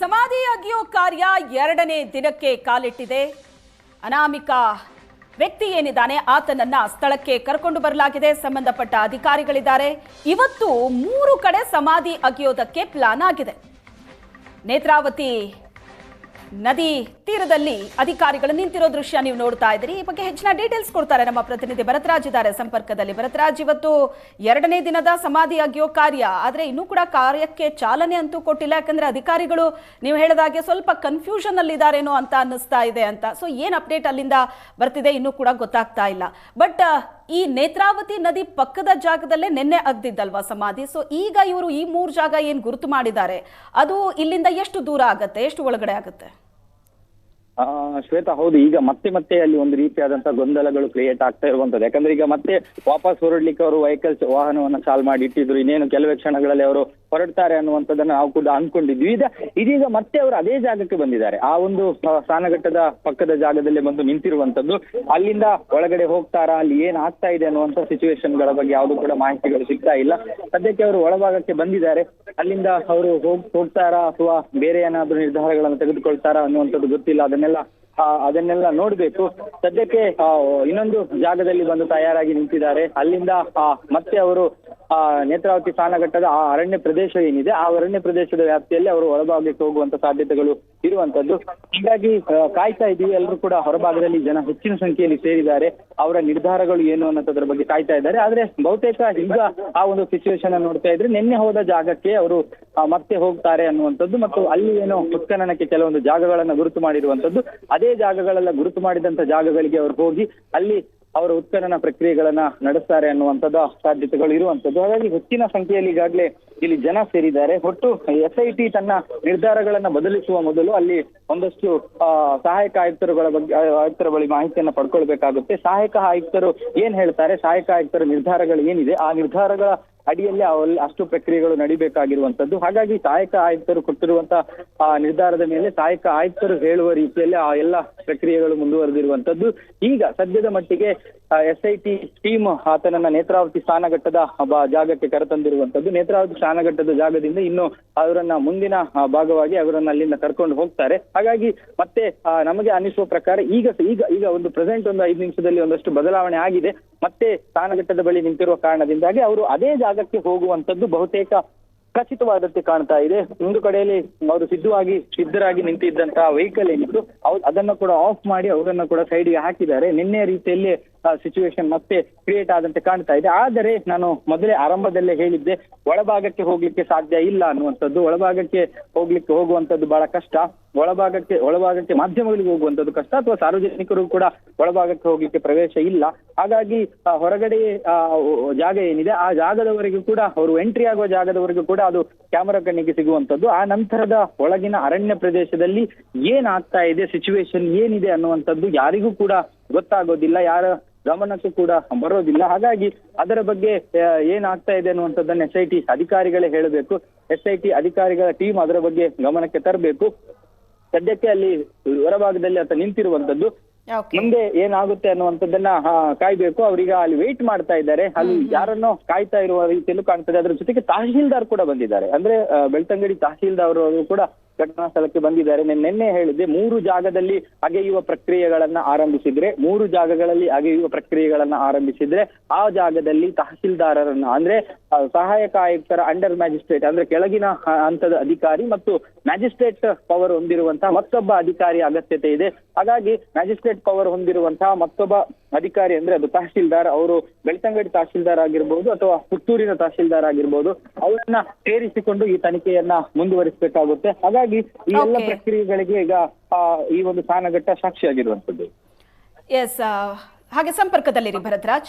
ಸಮಾಧಿ ಅಗಿಯೋ ಕಾರ್ಯ ಎರಡನೇ ದಿನಕ್ಕೆ ಕಾಲಿಟ್ಟಿದೆ. ಅನಾಮಿಕ ವ್ಯಕ್ತಿ ಏನಿದ್ದಾನೆ ಆತನನ್ನ ಸ್ಥಳಕ್ಕೆ ಕರ್ಕೊಂಡು ಬರಲಾಗಿದೆ. ಸಂಬಂಧಪಟ್ಟ ಅಧಿಕಾರಿಗಳಿದ್ದಾರೆ. ಇವತ್ತು ಮೂರು ಕಡೆ ಸಮಾಧಿ ಅಗಿಯೋದಕ್ಕೆ ಪ್ಲಾನ್ ಆಗಿದೆ. ನೇತ್ರಾವತಿ ನದಿ ತೀರದಲ್ಲಿ ಅಧಿಕಾರಿಗಳು ನಿಂತಿರೋ ದೃಶ್ಯ ನೀವು ನೋಡ್ತಾ ಇದ್ದೀರಿ. ಈ ಬಗ್ಗೆ ಹೆಚ್ಚಿನ ಡೀಟೇಲ್ಸ್ ಕೊಡ್ತಾರೆ ನಮ್ಮ ಪ್ರತಿನಿಧಿ ಭರತರಾಜ್ ಇದ್ದಾರೆ ಸಂಪರ್ಕದಲ್ಲಿ. ಭರತರಾಜ್, ಇವತ್ತು ಎರಡನೇ ದಿನದ ಸಮಾಧಿ ಅಗಿಯೋ ಕಾರ್ಯ, ಆದರೆ ಇನ್ನೂ ಕೂಡ ಕಾರ್ಯಕ್ಕೆ ಚಾಲನೆ ಅಂತೂ ಕೊಟ್ಟಿಲ್ಲ. ಯಾಕಂದ್ರೆ ಅಧಿಕಾರಿಗಳು ನೀವು ಹೇಳಿದಾಗೆ ಸ್ವಲ್ಪ ಕನ್ಫ್ಯೂಷನ್ ಅಲ್ಲಿ ಇದಾರೇನೋ ಅಂತ ಅನ್ನಿಸ್ತಾ ಇದೆ ಅಂತ. ಸೊ ಏನು ಅಪ್ಡೇಟ್ ಅಲ್ಲಿಂದ ಬರ್ತಿದೆ ಇನ್ನೂ ಕೂಡ ಗೊತ್ತಾಗ್ತಾ ಇಲ್ಲ. ಬಟ್ ಈ ನೇತ್ರಾವತಿ ನದಿ ಪಕ್ಕದ ಜಾಗದಲ್ಲೇ ನಿನ್ನೆ ಅಗ್ದಿದ್ದಲ್ವಾ ಸಮಾಧಿ? ಸೊ ಈಗ ಇವರು ಈ ಮೂರು ಜಾಗ ಏನು ಗುರುತು ಮಾಡಿದ್ದಾರೆ? ಅದು ಇಲ್ಲಿಂದ ಎಷ್ಟು ದೂರ ಆಗುತ್ತೆ? ಎಷ್ಟು ಒಳಗಡೆ ಆಗುತ್ತೆ? ಶ್ವೇತಾ, ಹೌದು, ಈಗ ಮತ್ತೆ ಮತ್ತೆ ಅಲ್ಲಿ ಒಂದು ರೀತಿಯಾದಂತ ಗೊಂದಲಗಳು ಕ್ರಿಯೇಟ್ ಆಗ್ತಾ ಇರುವಂತದ್ದು ಯಾಕಂದ್ರೆ ಈಗ ಮತ್ತೆ ವಾಪಸ್ ಹೊರಡ್ಲಿಕ್ಕೆ ಅವರು ವೆಹಿಕಲ್ಸ್ ವಾಹನವನ್ನ ಚಾಲ್ ಮಾಡಿ ಇಟ್ಟಿದ್ರು. ಇನ್ನೇನು ಕೆಲವೇ ಕ್ಷಣಗಳಲ್ಲಿ ಅವರು ಹೊರಡ್ತಾರೆ ಅನ್ನುವಂಥದ್ದನ್ನ ನಾವು ಕೂಡ ಅನ್ಕೊಂಡಿದ್ವಿ ಈಗ, ಇದೀಗ ಮತ್ತೆ ಅವರು ಅದೇ ಜಾಗಕ್ಕೆ ಬಂದಿದ್ದಾರೆ. ಆ ಒಂದು ಸ್ನಾನಘಟ್ಟದ ಪಕ್ಕದ ಜಾಗದಲ್ಲಿ ಬಂದು ನಿಂತಿರುವಂತದ್ದು ಅಲ್ಲಿಂದ ಒಳಗಡೆ ಹೋಗ್ತಾರಾ, ಅಲ್ಲಿ ಏನ್ ಆಗ್ತಾ ಇದೆ ಅನ್ನುವಂತ ಸಿಚುವೇಶನ್ಗಳ ಬಗ್ಗೆ ಯಾವುದು ಕೂಡ ಮಾಹಿತಿಗಳು ಸಿಗ್ತಾ ಇಲ್ಲ. ಸದ್ಯಕ್ಕೆ ಅವರು ಒಳಭಾಗಕ್ಕೆ ಬಂದಿದ್ದಾರೆ. ಅಲ್ಲಿಂದ ಅವರು ಹೋಗ್, ಹೋಗ್ತಾರಾ ಅಥವಾ ಬೇರೆ ಏನಾದ್ರೂ ನಿರ್ಧಾರಗಳನ್ನು ತೆಗೆದುಕೊಳ್ತಾರಾ ಅನ್ನುವಂಥದ್ದು ಗೊತ್ತಿಲ್ಲ. ಅದನ್ನೆಲ್ಲ ಅದನ್ನೆಲ್ಲ ನೋಡ್ಬೇಕು. ಸದ್ಯಕ್ಕೆ ಇನ್ನೊಂದು ಜಾಗದಲ್ಲಿ ಬಂದು ತಯಾರಾಗಿ ನಿಂತಿದ್ದಾರೆ. ಅಲ್ಲಿಂದ ಮತ್ತೆ ಅವರು ಆ ನೇತ್ರಾವತಿ ಸ್ನಾನಘಟ್ಟದ ಆ ಅರಣ್ಯ ಪ್ರದೇಶ ಏನಿದೆ, ಆ ಅರಣ್ಯ ಪ್ರದೇಶದ ವ್ಯಾಪ್ತಿಯಲ್ಲಿ ಅವರು ಹೊರಭಾಗಕ್ಕೆ ಹೋಗುವಂತ ಸಾಧ್ಯತೆಗಳು ಇರುವಂತದ್ದು. ಹೀಗಾಗಿ ಕಾಯ್ತಾ ಇದ್ದೀವಿ. ಎಲ್ಲರೂ ಕೂಡ ಹೊರಭಾಗದಲ್ಲಿ ಜನ ಹೆಚ್ಚಿನ ಸಂಖ್ಯೆಯಲ್ಲಿ ಸೇರಿದ್ದಾರೆ. ಅವರ ನಿರ್ಧಾರಗಳು ಏನು ಅನ್ನೋದ್ರ ಬಗ್ಗೆ ಕಾಯ್ತಾ ಇದ್ದಾರೆ. ಆದ್ರೆ ಬಹುತೇಕ ಈಗ ಆ ಒಂದು ಸಿಚುವೇಶನ್ ನೋಡ್ತಾ ಇದ್ರೆ ನಿನ್ನೆ ಹೋದ ಜಾಗಕ್ಕೆ ಅವರು ಮತ್ತೆ ಹೋಗ್ತಾರೆ ಅನ್ನುವಂಥದ್ದು ಮತ್ತು ಅಲ್ಲಿ ಏನೋ ಉತ್ಖನನಕ್ಕೆ ಕೆಲವೊಂದು ಜಾಗಗಳನ್ನ ಗುರುತು ಮಾಡಿರುವಂತದ್ದು ಅದೇ ಜಾಗಗಳೆಲ್ಲ ಗುರುತು ಮಾಡಿದಂತ ಜಾಗಗಳಿಗೆ ಅವರು ಹೋಗಿ ಅಲ್ಲಿ ಅವರ ಉತ್ಖನನ ಪ್ರಕ್ರಿಯೆಗಳನ್ನ ನಡೆಸ್ತಾರೆ ಅನ್ನುವಂಥದ್ದ ಸಾಧ್ಯತೆಗಳು ಇರುವಂತದ್ದು ಹಾಗಾಗಿ ಹೆಚ್ಚಿನ ಸಂಖ್ಯೆಯಲ್ಲಿ ಈಗಾಗಲೇ ಇಲ್ಲಿ ಜನ ಸೇರಿದ್ದಾರೆ. ಒಟ್ಟು ಎಸ್ ಐ ಟಿ ತನ್ನ ನಿರ್ಧಾರಗಳನ್ನ ಬದಲಿಸುವ ಮೊದಲು ಅಲ್ಲಿ ಒಂದಷ್ಟು ಸಹಾಯಕ ಆಯುಕ್ತರುಗಳ ಬಗ್ಗೆ ಆಯುಕ್ತರ ಬಳಿ ಮಾಹಿತಿಯನ್ನ ಪಡ್ಕೊಳ್ಬೇಕಾಗುತ್ತೆ. ಸಹಾಯಕ ಆಯುಕ್ತರು ಏನ್ ಹೇಳ್ತಾರೆ? ಸಹಾಯಕ ಆಯುಕ್ತರ ನಿರ್ಧಾರಗಳು ಏನಿದೆ? ಆ ನಿರ್ಧಾರಗಳ ಅಡಿಯಲ್ಲಿ ಅಷ್ಟು ಪ್ರಕ್ರಿಯೆಗಳು ನಡಿಬೇಕಾಗಿರುವಂತದ್ದು. ಹಾಗಾಗಿ ಸಹಾಯಕ ಆಯುಕ್ತರು ಕೊಟ್ಟಿರುವಂತಹ ಆ, ನಿರ್ಧಾರದ ಮೇಲೆ ಸಹಾಯಕ ಆಯುಕ್ತರು ಹೇಳುವ ರೀತಿಯಲ್ಲಿ ಆ ಎಲ್ಲ ಪ್ರಕ್ರಿಯೆಗಳು ಮುಂದುವರೆದಿರುವಂತದ್ದು. ಈಗ ಸದ್ಯದ ಮಟ್ಟಿಗೆ ಎಸ್ ಐ ಟಿ ಟೀಮ್ ಆತನನ್ನ ನೇತ್ರಾವತಿ ಸ್ಥಾನಘಟ್ಟದ ಜಾಗಕ್ಕೆ ಕರೆತಂದಿರುವಂತದ್ದು. ನೇತ್ರಾವತಿ ಸ್ಥಾನಘಟ್ಟದ ಜಾಗದಿಂದ ಇನ್ನು ಅವರನ್ನ ಮುಂದಿನ ಭಾಗವಾಗಿ ಅವರನ್ನ ಅಲ್ಲಿಂದ ಕರ್ಕೊಂಡು ಹೋಗ್ತಾರೆ. ಹಾಗಾಗಿ ಮತ್ತೆ ನಮಗೆ ಅನಿಸುವ ಪ್ರಕಾರ ಈಗ ಈಗ ಈಗ ಒಂದು ಪ್ರೆಸೆಂಟ್ ಒಂದು ಐದು ನಿಮಿಷದಲ್ಲಿ ಒಂದಷ್ಟು ಬದಲಾವಣೆ ಆಗಿದೆ. ಮತ್ತೆ ಸ್ಥಾನಘಟ್ಟದ ಬಳಿ ನಿಂತಿರುವ ಕಾರಣದಿಂದಾಗಿ ಅವರು ಅದೇ ಜಾಗಕ್ಕೆ ಹೋಗುವಂತದ್ದು ಬಹುತೇಕ ಖಚಿತವಾದಂತೆ ಕಾಣ್ತಾ ಇದೆ. ಒಂದು ಕಡೆಯಲ್ಲಿ ಅವರು ಸಿದ್ಧವಾಗಿ, ಸಿದ್ಧರಾಗಿ ನಿಂತಿದ್ದಂತಹ ವೆಹಿಕಲ್ ಏನಿತ್ತು ಅವ್- ಅದನ್ನ ಕೂಡ ಆಫ್ ಮಾಡಿ ಅವರನ್ನ ಕೂಡ ಸೈಡ್ಗೆ ಹಾಕಿದ್ದಾರೆ. ನಿನ್ನೆ ರೀತಿಯಲ್ಲಿ ಸಿಚುವೇಶನ್ ಮತ್ತೆ ಕ್ರಿಯೇಟ್ ಆದಂತೆ ಕಾಣ್ತಾ ಇದೆ. ಆದರೆ ನಾನು ಮೊದಲೇ ಆರಂಭದಲ್ಲೇ ಹೇಳಿದ್ದೆ, ಒಳಭಾಗಕ್ಕೆ ಹೋಗ್ಲಿಕ್ಕೆ ಸಾಧ್ಯ ಇಲ್ಲ ಅನ್ನುವಂಥದ್ದು. ಒಳಭಾಗಕ್ಕೆ ಹೋಗ್ಲಿಕ್ಕೆ ಹೋಗುವಂತದ್ದು ಬಹಳ ಕಷ್ಟ. ಒಳಭಾಗಕ್ಕೆ ಒಳಭಾಗಕ್ಕೆ ಮಾಧ್ಯಮಗಳಿಗೆ ಹೋಗುವಂತದ್ದು ಕಷ್ಟ. ಅಥವಾ ಸಾರ್ವಜನಿಕರು ಕೂಡ ಒಳಭಾಗಕ್ಕೆ ಹೋಗ್ಲಿಕ್ಕೆ ಪ್ರವೇಶ ಇಲ್ಲ. ಹಾಗಾಗಿ ಹೊರಗಡೆ ಜಾಗ ಏನಿದೆ, ಆ ಜಾಗದವರೆಗೂ ಕೂಡ, ಅವರು ಎಂಟ್ರಿ ಆಗುವ ಜಾಗದವರೆಗೂ ಕೂಡ ಅದು ಕ್ಯಾಮರಾ ಕಣ್ಣಿಗೆ ಸಿಗುವಂತದ್ದು ಆ ನಂತರದ ಒಳಗಿನ ಅರಣ್ಯ ಪ್ರದೇಶದಲ್ಲಿ ಏನಾಗ್ತಾ ಇದೆ ಸಿಚುವೇಶನ್ ಏನಿದೆ ಅನ್ನುವಂಥದ್ದು ಯಾರಿಗೂ ಕೂಡ ಗೊತ್ತಾಗೋದಿಲ್ಲ, ಯಾರ ಗಮನಕ್ಕೂ ಕೂಡ ಬರೋದಿಲ್ಲ. ಹಾಗಾಗಿ, ಅದರ ಬಗ್ಗೆ ಏನಾಗ್ತಾ ಇದೆ ಅನ್ನುವಂಥದ್ದನ್ನು ಎಸ್ ಐ ಟಿ ಅಧಿಕಾರಿಗಳೇ ಹೇಳಬೇಕು. ಎಸ್ ಐ ಟಿ ಅಧಿಕಾರಿಗಳ ಟೀಮ್ ಅದರ ಬಗ್ಗೆ ಗಮನಕ್ಕೆ ತರಬೇಕು. ಸದ್ಯಕ್ಕೆ ಅಲ್ಲಿ ಹೊರಭಾಗದಲ್ಲಿ ಅಥವಾ ನಿಂತಿರುವಂತದ್ದು ಮುಂದೆ ಏನಾಗುತ್ತೆ ಅನ್ನುವಂಥದ್ದನ್ನ ಕಾಯ್ಬೇಕು. ಅವ್ರೀಗ ಅಲ್ಲಿ ವೇಟ್ ಮಾಡ್ತಾ ಇದ್ದಾರೆ. ಅಲ್ಲಿ ಯಾರನ್ನೋ ಕಾಯ್ತಾ ಇರುವ ರೀತಿಯಲ್ಲೂ ಕಾಣ್ತದೆ. ಅದ್ರ ಜೊತೆಗೆ ತಹಶೀಲ್ದಾರ್ ಕೂಡ ಬಂದಿದ್ದಾರೆ. ಅಂದ್ರೆ ಬೆಳ್ತಂಗಡಿ ತಹಶೀಲ್ದಾರ್ ಅವರು ಕೂಡ ಘಟನಾ ಸ್ಥಳಕ್ಕೆ ಬಂದಿದ್ದಾರೆ. ನಿನ್ನೆ ನಿನ್ನೆ ಹೇಳಿದೆ ಮೂರು ಜಾಗದಲ್ಲಿ ಅಗೆಯುವ ಪ್ರಕ್ರಿಯೆಗಳನ್ನ ಆರಂಭಿಸಿದ್ರೆ ಮೂರು ಜಾಗಗಳಲ್ಲಿ ಅಗೆಯುವ ಪ್ರಕ್ರಿಯೆಗಳನ್ನ ಆರಂಭಿಸಿದ್ರೆ ಆ ಜಾಗದಲ್ಲಿ ತಹಶೀಲ್ದಾರರನ್ನ ಅಂದ್ರೆ ಸಹಾಯಕ ಆಯುಕ್ತರ ಅಂಡರ್ ಮ್ಯಾಜಿಸ್ಟ್ರೇಟ್ ಅಂದ್ರೆ ಕೆಳಗಿನ ಹಂತದ ಅಧಿಕಾರಿ ಮತ್ತು ಮ್ಯಾಜಿಸ್ಟ್ರೇಟ್ ಪವರ್ ಹೊಂದಿರುವಂತಹ ಮತ್ತೊಬ್ಬ ಅಧಿಕಾರಿ ಅಗತ್ಯತೆ ಇದೆ. ಹಾಗಾಗಿ ಮ್ಯಾಜಿಸ್ಟ್ರೇಟ್ ಪವರ್ ಹೊಂದಿರುವಂತಹ ಮತ್ತೊಬ್ಬ ಅಧಿಕಾರಿ ಅಂದ್ರೆ ಅದು ತಹಶೀಲ್ದಾರ್. ಅವರು ಬೆಳ್ತಂಗಡಿ ತಹಶೀಲ್ದಾರ್ ಆಗಿರ್ಬೋದು ಅಥವಾ ಪುತ್ತೂರಿನ ತಹಶೀಲ್ದಾರ್ ಆಗಿರ್ಬಹುದು ಅವರನ್ನ ಸೇರಿಸಿಕೊಂಡು ಈ ತನಿಖೆಯನ್ನ ಮುಂದುವರಿಸಬೇಕಾಗುತ್ತೆ. ಹಾಗಾಗಿ ಈ ಎಲ್ಲ ಪ್ರಕ್ರಿಯೆಗಳಿಗೆ ಈಗ ಈ ಒಂದು ಸ್ಥಾನಘಟ್ಟ ಸಾಕ್ಷಿಯಾಗಿರುವಂತದ್ದು ಎಸ್ ಹಾಗೆ ಸಂಪರ್ಕದಲ್ಲಿರಿ ಭರತರಾಜ್.